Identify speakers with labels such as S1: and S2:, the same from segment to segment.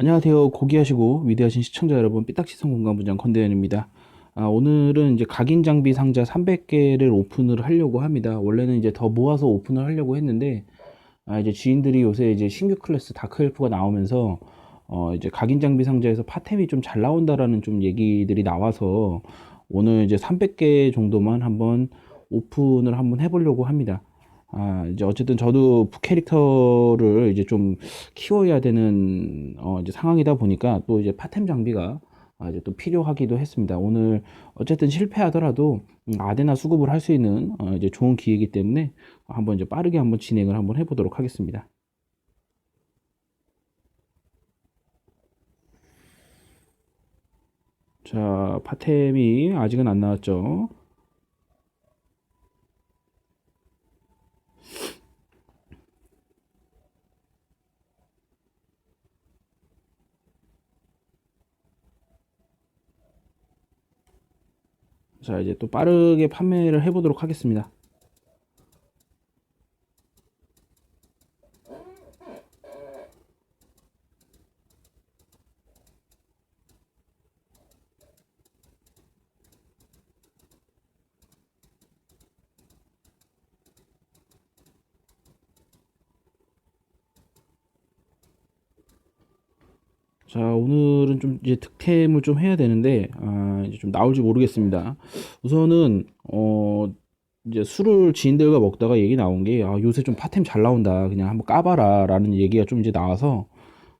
S1: 안녕하세요. 고귀하시고 위대하신 시청자 여러분, 삐딱시선 공간 부장 건대현입니다. 아, 오늘은 이제 각인 장비 상자 300개를 오픈을 하려고 합니다. 원래는 이제 더 모아서 오픈을 하려고 했는데, 아, 이제 지인들이 요새 이제 신규 클래스 다크엘프가 나오면서, 어, 이제 각인 장비 상자에서 파템이 좀 잘 나온다라는 좀 얘기들이 나와서, 오늘 이제 300개 정도만 한번 오픈을 한번 해보려고 합니다. 아, 이제 어쨌든 저도 캐릭터를 이제 좀 키워야 되는 어 이제 상황이다 보니까 또 이제 파템 장비가 아, 이제 또 필요하기도 했습니다. 오늘 어쨌든 실패하더라도 음, 아데나 수급을 할 수 있는 어 이제 좋은 기회이기 때문에 한번 이제 빠르게 한번 진행을 한번 해보도록 하겠습니다. 자, 파템이 아직은 안 나왔죠. 자, 이제 또 빠르게 판매를 해보도록 하겠습니다. 자, 오늘은 좀 이제 득템을 좀 해야 되는데, 아, 이제 좀 나올지 모르겠습니다. 우선은, 어, 이제 술을 지인들과 먹다가 얘기 나온 게, 아, 요새 좀 파템 잘 나온다. 그냥 한번 까봐라. 라는 얘기가 좀 이제 나와서,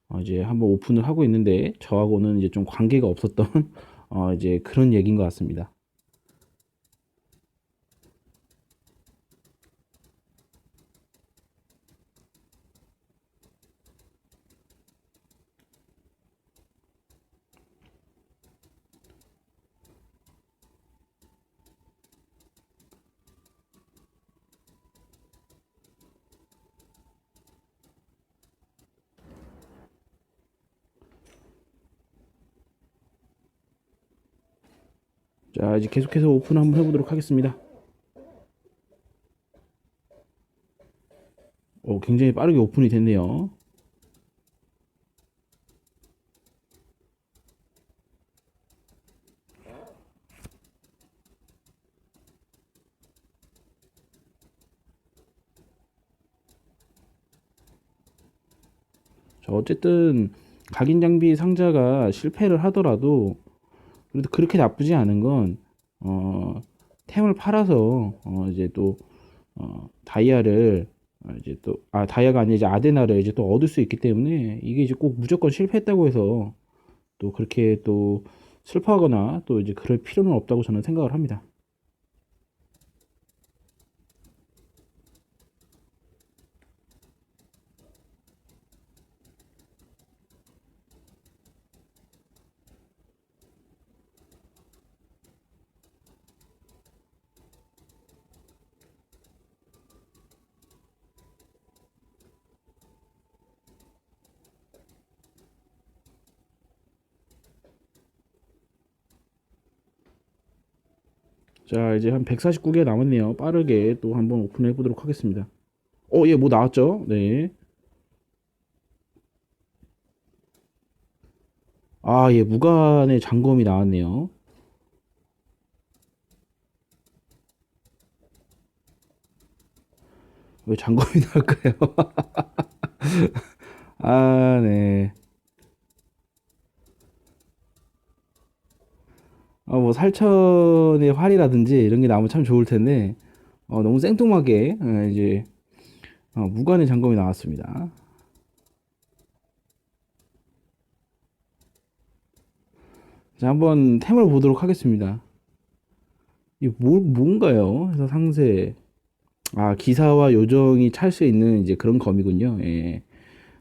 S1: 어, 이제 한번 오픈을 하고 있는데, 저하고는 이제 좀 관계가 없었던, 어, 이제 그런 얘기인 것 같습니다. 자, 이제 계속해서 오픈 한번 해보도록 하겠습니다. 오, 굉장히 빠르게 오픈이 됐네요. 자, 어쨌든 각인 장비 상자가 실패를 하더라도 그래도 그렇게 나쁘지 않은 건 어, 템을 팔아서 어, 이제 또 어, 다이아를 어, 이제 또 아 다이아가 아니라 이제 아데나를 이제 또 얻을 수 있기 때문에 이게 이제 꼭 무조건 실패했다고 해서 또 그렇게 또 슬퍼하거나 또 이제 그럴 필요는 없다고 저는 생각을 합니다. 자, 이제 한 149개 남았네요. 빠르게 또 한번 오픈해 보도록 하겠습니다. 어, 예, 뭐 나왔죠? 네. 아, 예, 무관의 장검이 나왔네요. 왜 장검이 나올까요? 아, 네. 어, 뭐 살천의 활이라든지 이런 게 나오면 참 좋을 텐데 어, 너무 생뚱하게 어, 이제 어, 무관의 장검이 나왔습니다. 자, 한번 템을 보도록 하겠습니다. 이 뭐, 뭔가요? 그래서 상세 아 기사와 요정이 찰 수 있는 이제 그런 검이군요. 예.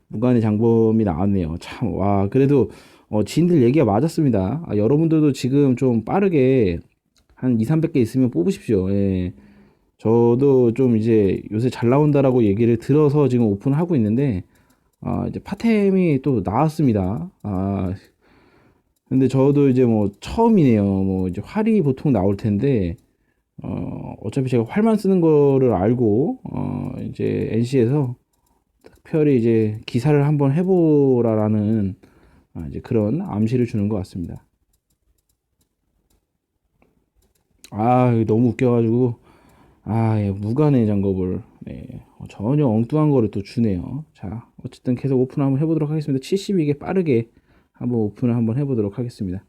S1: 무관의 장검이 나왔네요. 참, 와, 그래도, 어, 지인들 얘기가 맞았습니다. 아, 여러분들도 지금 좀 빠르게 한 2, 300개 있으면 뽑으십시오. 예. 저도 좀 이제 요새 잘 나온다라고 얘기를 들어서 지금 오픈하고 있는데, 아, 이제 파템이 또 나왔습니다. 아, 근데 저도 이제 뭐 처음이네요. 뭐 이제 활이 보통 나올 텐데, 어, 어차피 제가 활만 쓰는 거를 알고, 어, 이제 NC에서 특별히 이제 기사를 한번 해보라라는 아, 이제 그런 암시를 주는 것 같습니다. 아, 너무 웃겨가지고, 아, 예, 무관의 작업을, 네, 어, 전혀 엉뚱한 거를 또 주네요. 자, 어쨌든 계속 오픈 한번 해보도록 하겠습니다. 72개 빠르게 한번 오픈을 한번 해보도록 하겠습니다.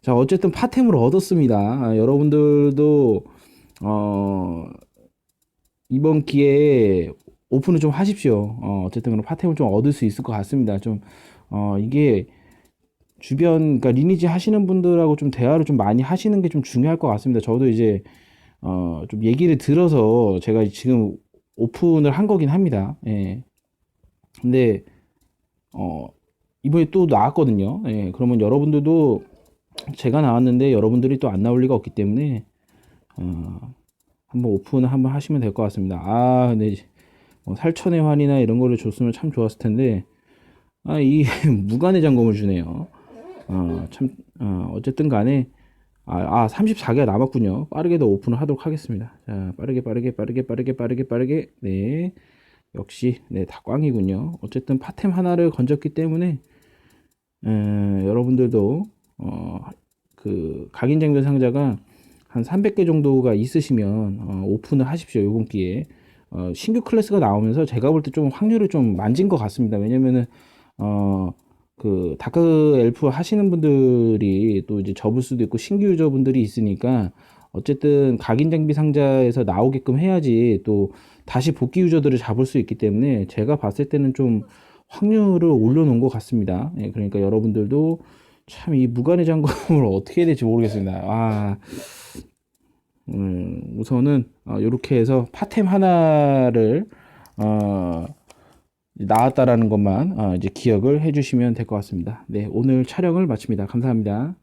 S1: 자, 어쨌든 파템을 얻었습니다. 아, 여러분들도, 어, 이번 기회에 오픈을 좀 하십시오. 어, 어쨌든 그런 파템을 좀 얻을 수 있을 것 같습니다. 좀, 어, 이게 주변, 그러니까 리니지 하시는 분들하고 좀 대화를 좀 많이 하시는 게 좀 중요할 것 같습니다. 저도 이제, 어, 좀 얘기를 들어서 제가 지금 오픈을 한 거긴 합니다. 예. 근데, 어, 이번에 또 나왔거든요. 예. 그러면 여러분들도 제가 나왔는데 여러분들이 또 안 나올 리가 없기 때문에, 어, 한번 오픈을 한번 하시면 될 것 같습니다. 아, 근데 뭐 살천의 환이나 이런 거를 줬으면 참 좋았을 텐데, 아, 이 무관의 점검을 주네요. 어, 참, 어, 어쨌든 간에, 아, 아, 34개가 남았군요. 빠르게도 오픈을 하도록 하겠습니다. 자, 빠르게, 빠르게, 빠르게, 빠르게, 빠르게, 빠르게. 네. 역시, 네, 다 꽝이군요. 어쨌든 파템 하나를 건졌기 때문에, 에, 여러분들도, 어, 그, 각인장별 상자가 한 300개 정도가 있으시면, 어, 오픈을 하십시오. 요번 기회에. 어, 신규 클래스가 나오면서 제가 볼 때 좀 확률을 좀 만진 것 같습니다. 왜냐면은, 어, 그 다크 엘프 하시는 분들이 또 이제 접을 수도 있고 신규 유저분들이 있으니까 어쨌든 각인 장비 상자에서 나오게끔 해야지 또 다시 복귀 유저들을 잡을 수 있기 때문에 제가 봤을 때는 좀 확률을 올려놓은 것 같습니다. 예, 그러니까 여러분들도 참 이 무관의 점검을 어떻게 해야 될지 모르겠습니다. 아, 음, 우선은 어, 이렇게 해서 파템 하나를 어, 나왔다라는 것만 어, 이제 기억을 해주시면 될 것 같습니다. 네, 오늘 촬영을 마칩니다. 감사합니다.